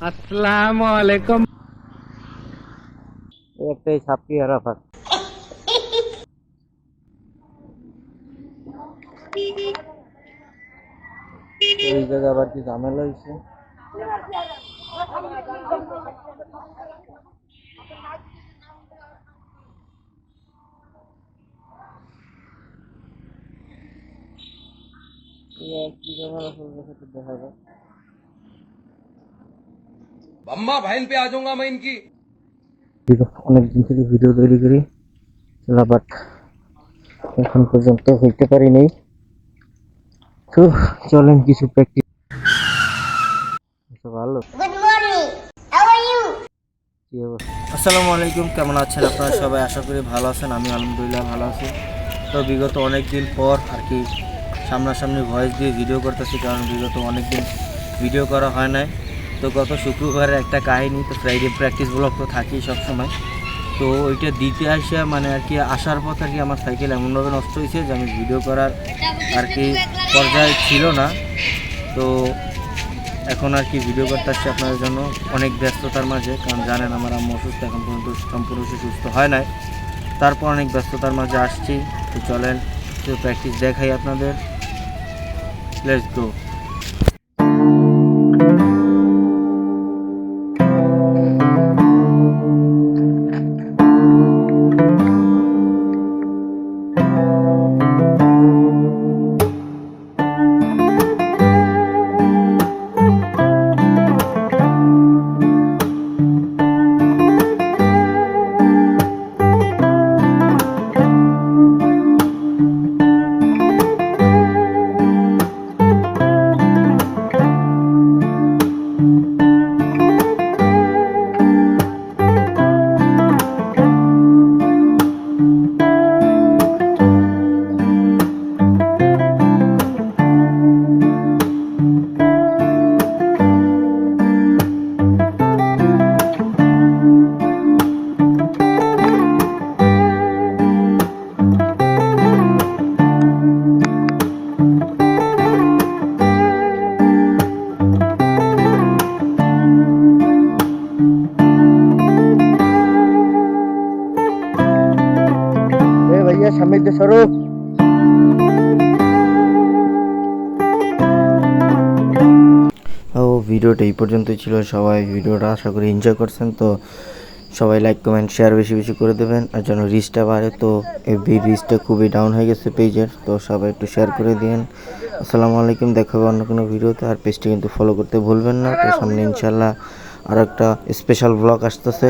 আসসালামু আলাইকুম একটাই ছাপকি আরাফাত এই জায়গা আবার কি ঝামেলা হয়েছে? কি ঝামেলা দেখা যাক। अम्मा बहन पे आ जाऊंगा मैं इनकी অনেক দিন থেকে ভিডিও তৈরি করি বাট এখন পর্যন্ত হইতে পারিনি তো চলেন কিছু প্র্যাকটিস ভালো Good morning. How are you? কি অবস্থা আসসালামু আলাইকুম কেমন আছেন আপনারা সবাই আশা করি ভালো আছেন আমি আলহামদুলিল্লাহ ভালো আছি তো বিগত অনেক দিন পর আর কি সামনাসামনি ভয়েস দিয়ে ভিডিও করতেছি কারণ বিগত অনেক দিন ভিডিও করা হয় নাই তো গত শুক্রবারের একটা কাহিনী, তো ফ্রাইডে প্র্যাকটিস ব্লগ তো থাকেই সবসময়। তো ওইটা দিতে আসে মানে আর কি আসার পথ আর কি আমার সাইকেল এমনভাবে নষ্ট হয়েছে যে আমি ভিডিও করার আর কি পর্যায়ে ছিল না। তো এখন আর কি ভিডিও করতে আসছি আপনাদের জন্য অনেক ব্যস্ততার মাঝে, কারণ জানেন আমার আম্মু অসুস্থ, এখন পর্যন্ত সম্পূর্ণ সুস্থ হয় নাই। তারপর অনেক ব্যস্ততার মাঝে আসছি। তো চলেন প্র্যাকটিস দেখাই আপনাদের। লেটস গো দিয়ে সরো ও, ভিডিওটা এই পর্যন্তই ছিল। সবাই ভিডিওটা আশা করি এনজয় করছেন। তো সবাই লাইক কমেন্ট শেয়ার বেশি বেশি করে দেবেন। আর যেন রিচটা বাড়ে, তো এফবি রিচটা খুবই ডাউন হয়ে গেছে পেজের তো সবাই একটু শেয়ার করে দিন আসসালামু আলাইকুম। দেখা হবে অন্য কোনো ভিডিওতে। আর পেজটি কিন্তু ফলো করতে ভুলবেন না। তো সামনে ইনশাল্লাহ আর একটা স্পেশাল ব্লগ আসতেছে।